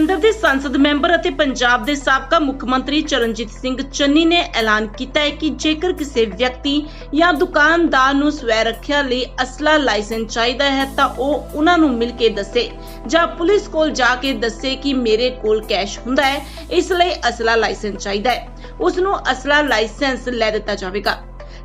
ਜਲੰਧਰ ਦੇ ਸੰਸਦ ਮੈਂਬਰ ਅਤੇ ਪੰਜਾਬ ਦੇ ਸਾਬਕਾ ਮੁੱਖ ਮੰਤਰੀ ਚਰਨਜੀਤ ਸਿੰਘ ਚੰਨੀ ਨੇ ਐਲਾਨ ਕੀਤਾ ਹੈ ਕਿ ਜੇਕਰ ਕਿਸੇ ਵਿਅਕਤੀ ਜਾਂ ਦੁਕਾਨਦਾਰ ਨੂੰ ਸਵੈ ਰੱਖਿਆ ਲਈ ਅਸਲਾ ਲਾਇਸੈਂਸ ਚਾਹੀਦਾ ਹੈ, ਤਾਂ ਉਹ ਉਹਨਾਂ ਨੂੰ ਮਿਲ ਕੇ ਦੱਸੇ ਜਾਂ ਪੁਲਿਸ ਕੋਲ ਜਾ ਕੇ ਦੱਸੇ ਕਿ ਮੇਰੇ ਕੋਲ ਕੈਸ਼ ਹੁੰਦਾ ਹੈ, ਇਸ ਲਈ ਅਸਲਾ ਲਾਇਸੈਂਸ ਚਾਹੀਦਾ ਹੈ। ਉਸ ਨੂੰ ਅਸਲਾ ਲਾਇਸੈਂਸ ਲੈ ਦਿੱਤਾ ਜਾਵੇਗਾ।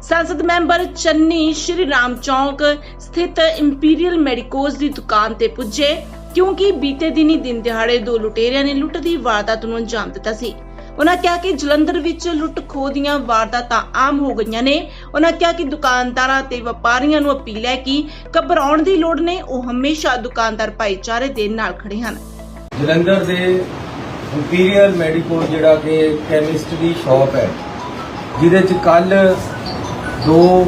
ਸੰਸਦ ਮੈਂਬਰ ਚੰਨੀ ਸ਼੍ਰੀ ਰਾਮ ਚੌਂਕ ਸਥਿਤ ਇੰਪੀਰੀਅਲ ਮੈਡੀਕੋਜ਼ ਦੀ ਦੁਕਾਨ ਤੇ ਪੁੱਜੇ। ਕਿਉਂਕਿ ਬੀਤੇ ਦਿਨੀ ਦਿਨ ਦਿਹਾੜੇ ਦੋ ਲੁਟੇਰਿਆਂ ਨੇ ਲੁੱਟ ਦੀ ਵਾਰਦਾਤ ਨੂੰ ਅੰਜਾਮ ਦਿੱਤਾ ਸੀ। ਉਹਨਾਂ ਕਿਹਾ ਕਿ ਜਲੰਧਰ ਵਿੱਚ ਲੁੱਟ ਖੋਹ ਦੀਆਂ ਵਾਰਦਾਤਾਂ ਆਮ ਹੋ ਗਈਆਂ ਨੇ। ਉਹਨਾਂ ਕਿਹਾ ਕਿ ਦੁਕਾਨਦਾਰਾਂ ਤੇ ਵਪਾਰੀਆਂ ਨੂੰ ਅਪੀਲ ਹੈ ਕਿ ਘਬਰਾਉਣ ਦੀ ਲੋੜ ਨਹੀਂ, ਉਹ ਹਮੇਸ਼ਾ ਦੁਕਾਨਦਾਰ ਭਾਈਚਾਰੇ ਦੇ ਨਾਲ ਖੜੇ ਹਨ। ਜਲੰਧਰ ਦੇ ਇੰਪੀਰੀਅਲ ਮੈਡੀਕਲ ਜਿਹੜਾ ਕਿ ਕੈਮਿਸਟ ਦੀ ਸ਼ਾਪ ਹੈ, ਜਿਹਦੇ ਚ ਕੱਲ ਦੋ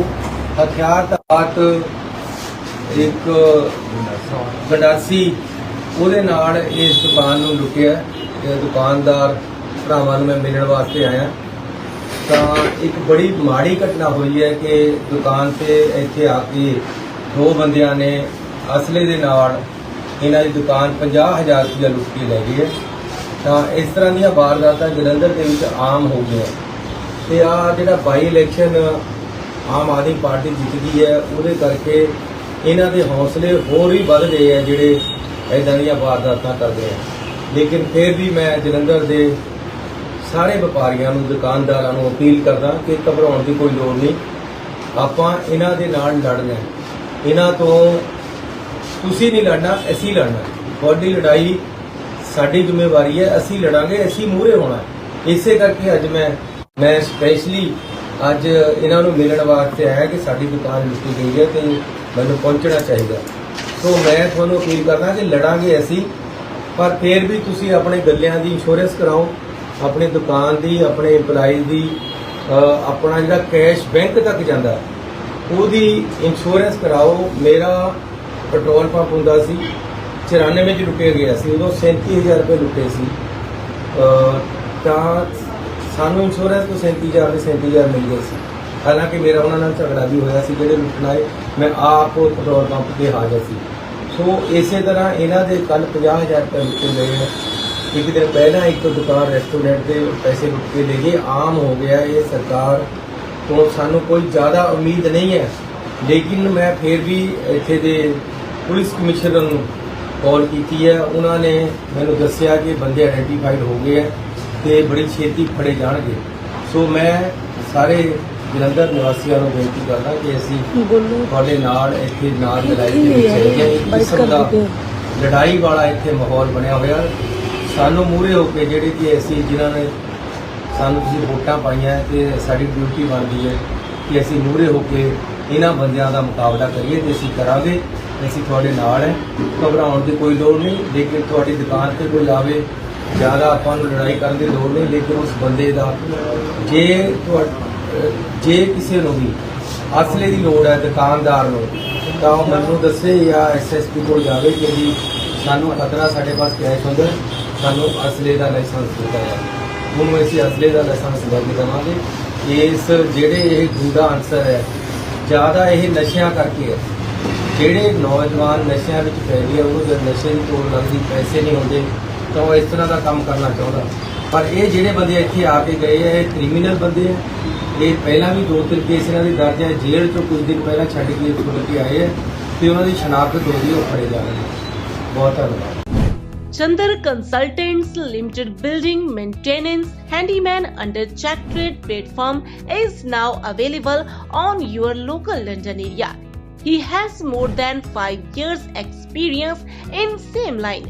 ਹਥਿਆਰਬੰਦ ਇੱਕ ਗੰਡਾਸੀ ਉਹਦੇ ਨਾਲ ਇਸ ਦੁਕਾਨ ਨੂੰ ਲੁੱਟਿਆ ਤੇ ਦੁਕਾਨਦਾਰ ਭਰਾਵਾਂ ਨੂੰ ਮੈਂ ਮਿਲਣ ਵਾਸਤੇ ਆਇਆ ਤਾਂ ਇੱਕ ਬੜੀ ਮਾੜੀ ਘਟਨਾ ਹੋਈ ਹੈ ਕਿ ਦੁਕਾਨ ਤੇ ਇੱਥੇ ਆ ਕੇ ਦੋ ਬੰਦਿਆਂ ਨੇ ਅਸਲੇ ਦੇ ਨਾਲ ਇਹਨਾਂ ਦੀ ਦੁਕਾਨ 50000 ਰੁਪਏ ਲੁੱਟ ਕੇ ਲੈ ਗਈ ਹੈ। ਤਾਂ ਇਸ ਤਰ੍ਹਾਂ ਦੀਆਂ ਵਾਰਦਾਤਾਂ ਜਲੰਧਰ ਦੇ ਵਿੱਚ ਆਮ ਹੋ ਗਈਆਂ ਤੇ ਆ ਜਿਹੜਾ ਬਾਈ ਇਲੈਕਸ਼ਨ ਆਮ ਆਦਮੀ ਪਾਰਟੀ ਜਿੱਤਦੀ ਹੈ, ਉਹਦੇ ਕਰਕੇ ਇਹਨਾਂ ਦੇ ਹੌਸਲੇ ਹੋਰ ਵੀ ਵੱਧ ਗਏ ਆ ਜਿਹੜੇ ਇਦਾਂ ਦੀਆਂ ਵਾਰਦਾਤਾਂ ਕਰਦੇ ਆ। ਲੇਕਿਨ ਫਿਰ ਵੀ ਮੈਂ ਜਲੰਧਰ ਦੇ ਸਾਰੇ ਵਪਾਰੀਆਂ ਨੂੰ, ਦੁਕਾਨਦਾਰਾਂ ਨੂੰ ਅਪੀਲ ਕਰਦਾ ਕਿ ਘਬਰਾਉਣ ਦੀ ਕੋਈ ਲੋੜ ਨਹੀਂ। ਆਪਾਂ ਇਹਨਾਂ ਦੇ ਨਾਲ ਲੜਨਾ ਇਹਨਾਂ ਤੋਂ ਤੁਸੀਂ ਨਹੀਂ ਲੜਨਾ, ਅਸੀਂ ਲੜਨਾ ਤੁਹਾਡੀ ਲੜਾਈ ਸਾਡੀ ਜ਼ਿੰਮੇਵਾਰੀ ਹੈ, ਅਸੀਂ ਲੜਾਂਗੇ, ਅਸੀਂ ਮੂਹਰੇ ਹੋਣਾ ਇਸੇ ਕਰਕੇ ਅੱਜ ਮੈਂ ਮੈਂ ਸਪੈਸ਼ਲੀ ਅੱਜ ਇਹਨਾਂ ਨੂੰ ਮਿਲਣ ਵਾਸਤੇ ਆਇਆ ਕਿ ਸਾਡੀ ਦੁਕਾਨ ਲੁੱਟੀ ਗਈ ਹੈ ਤੇ ਮੈਨੂੰ ਪਹੁੰਚਣਾ ਚਾਹੀਦਾ ਸੋ ਮੈਂ ਤੁਹਾਨੂੰ ਅਪੀਲ ਕਰਦਾ ਕਿ ਲੜਾਂਗੇ ਅਸੀਂ, ਪਰ ਫਿਰ ਵੀ ਤੁਸੀਂ ਆਪਣੇ ਗੱਲਿਆਂ ਦੀ ਇੰਸ਼ੋਰੈਂਸ ਕਰਾਓ, ਆਪਣੀ ਦੁਕਾਨ ਦੀ, ਆਪਣੇ EMPLOYEE ਦੀ ਆਪਣਾ ਜਿਹੜਾ ਕੈਸ਼ ਬੈਂਕ ਤੱਕ ਜਾਂਦਾ, ਉਹਦੀ ਇੰਸ਼ੋਰੈਂਸ ਕਰਾਓ। ਮੇਰਾ ਪੈਟਰੋਲ ਪੰਪ ਹੁੰਦਾ ਸੀ 94 ਵਿੱਚ ਲੁੱਟਿਆ ਗਿਆ ਸੀ, ਉਦੋਂ 37000 ਰੁਪਏ ਲੁੱਟੇ ਸੀ। ਤਾਂ ਸਾਨੂੰ ਇੰਸ਼ੋਰੈਂਸ ਤੋਂ 37000 ਦੇ 37000 ਮਿਲ ਗਏ ਸੀ। ਹਾਲਾਂਕਿ ਮੇਰਾ ਉਹਨਾਂ ਨਾਲ ਝਗੜਾ ਵੀ ਹੋਇਆ ਸੀ, ਜਿਹੜੇ ਲੁੱਟਣ ਆਏ। ਮੈਂ ਆਪ ਪੈਟਰੋਲ ਪੰਪ ਤੇ ਹਾਜ਼ਰ ਸੀ। ਸੋ ਇਸੇ ਤਰ੍ਹਾਂ ਇਹਨਾਂ ਦੇ ਕੱਲ 50000 ਰੁਪਏ ਲੁੱਟੇ ਗਏ ਹੈ ਇੱਕ ਦਿਨ ਪਹਿਲਾਂ ਇੱਕ ਦੁਕਾਨ ਰੈਸਟੋਰੈਂਟ ਦੇ ਪੈਸੇ ਲੁੱਟ ਕੇ ਲੈ ਗਏ। ਆਮ ਹੋ ਗਿਆ ਇਹ ਸਰਕਾਰ ਤੋਂ। ਸਾਨੂੰ ਕੋਈ ਜ਼ਿਆਦਾ ਉਮੀਦ ਨਹੀਂ ਹੈ। ਲੇਕਿਨ ਮੈਂ ਫਿਰ ਵੀ ਇੱਥੇ ਦੇ ਪੁਲਿਸ ਕਮਿਸ਼ਨਰ ਨੂੰ ਕਾਲ ਕੀਤੀ ਹੈ। ਉਹਨਾਂ ਨੇ ਮੈਨੂੰ ਦੱਸਿਆ ਕਿ ਬੰਦੇ ਆਇਡੈਂਟੀਫਾਈਡ ਹੋ ਗਏ ਹੈ ਤੇ ਬੜੀ ਛੇਤੀ ਫੜੇ ਜਾਣਗੇ। ਸੋ ਮੈਂ ਸਾਰੇ ਜਲੰਧਰ ਨਿਵਾਸੀਆਂ ਨੂੰ ਬੇਨਤੀ ਕਰਦਾ ਕਿ ਅਸੀਂ ਤੁਹਾਡੇ ਨਾਲ ਇੱਥੇ ਨਾਲ ਲੜਾਈ ਦੇ ਵਿੱਚ ਹੈਗੇ ਇੱਕ ਕਿਸਮ ਦਾ ਲੜਾਈ ਵਾਲਾ ਇੱਥੇ ਮਾਹੌਲ ਬਣਿਆ ਹੋਇਆ ਸਾਨੂੰ ਮੂਹਰੇ ਹੋ ਕੇ ਜਿਹੜੇ ਕਿ ਅਸੀਂ ਜਿਨ੍ਹਾਂ ਨੇ ਸਾਨੂੰ ਤੁਸੀਂ ਵੋਟਾਂ ਪਾਈਆਂ ਤੇ ਸਾਡੀ ਡਿਊਟੀ ਬਣਦੀ ਹੈ ਕਿ ਅਸੀਂ ਮੂਹਰੇ ਹੋ ਕੇ ਇਹਨਾਂ ਬੰਦਿਆਂ ਦਾ ਮੁਕਾਬਲਾ ਕਰੀਏ ਤੇ ਅਸੀਂ ਕਰਾਂਗੇ ਅਸੀਂ ਤੁਹਾਡੇ ਨਾਲ ਹੈ। ਘਬਰਾਉਣ ਦੀ ਕੋਈ ਲੋੜ ਨਹੀਂ ਲੇਕਿਨ ਤੁਹਾਡੀ ਦੁਕਾਨ ਤੇ ਕੋਈ ਆਵੇ ਜ਼ਿਆਦਾ ਆਪਾਂ ਨੂੰ ਲੜਾਈ ਕਰਨ ਦੀ ਲੋੜ ਨਹੀਂ ਲੇਕਿਨ ਉਸ ਬੰਦੇ ਦਾ ਜੇ ਜੇ ਕਿਸੇ ਨੂੰ ਵੀ ਅਸਲੇ ਦੀ ਲੋੜ ਹੈ, ਦੁਕਾਨਦਾਰ ਨੂੰ, ਤਾਂ ਉਹ ਮੈਨੂੰ ਦੱਸੇ ਜਾਂ ਐਸਐਸਪੀ ਕੋਲ ਜਾਵੇ ਕਿ ਜੀ ਸਾਨੂੰ ਖਤਰਾ ਸਾਡੇ ਪਾਸ ਕੈਸ਼ ਹੁੰਦਾ ਸਾਨੂੰ ਅਸਲੇ ਦਾ ਲਾਇਸੈਂਸ ਦਿੱਤਾ ਜਾਵੇ। ਉਹਨੂੰ ਅਸੀਂ ਅਸਲੇ ਦਾ ਲਾਇਸੈਂਸ ਲੈ ਕੇ ਦੇਵਾਂਗੇ। ਇਸ ਜਿਹੜੇ ਇਹ ਗੁੰਡਾ ਅਨਸਰ ਹੈ, ਜ਼ਿਆਦਾ ਇਹ ਨਸ਼ਿਆਂ ਕਰਕੇ ਹੈ। ਜਿਹੜੇ ਨੌਜਵਾਨ ਨਸ਼ਿਆਂ ਵਿੱਚ ਪੈ ਗਏ ਉਹਨੂੰ ਜਦ ਨਸ਼ੇ ਦੀ ਤੋੜ ਲੱਗਦੀ, ਪੈਸੇ ਨਹੀਂ ਹੁੰਦੇ, ਤਾਂ ਉਹ ਇਸ ਤਰ੍ਹਾਂ ਦਾ ਕੰਮ ਕਰਨਾ ਚਾਹੁੰਦਾ। ਪਰ ਇਹ ਜਿਹੜੇ ਬੰਦੇ ਇੱਥੇ ਆ ਕੇ ਗਏ ਆ, ਇਹ ਕ੍ਰਿਮੀਨਲ ਬੰਦੇ ਆ। ਇਹ ਪਹਿਲਾਂ ਵੀ ਦੋ ਤਿੰਨ ਕੇਸ ਇਹਨਾਂ ਦੇ ਦਰਜ ਹੈ ਜੇਲ੍ਹ ਤੋਂ ਕੁਝ ਦਿਨ ਪਹਿਲਾਂ ਛੱਡ ਕੇ ਖੁੱਲ ਕੇ ਆਏ ਆ ਤੇ ਉਹਨਾਂ ਦੀ ਸ਼ਨਾਖਤ ਹੋ ਗਈ ਉਹ ਫੜੇ ਜਾ ਰਹੇ ਨੇ ਬਹੁਤ ਧੰਨਵਾਦ Chandar Consultants Limited building maintenance handyman under Check Trade platform is now available on your local London area. He has more than 5 years experience in same line.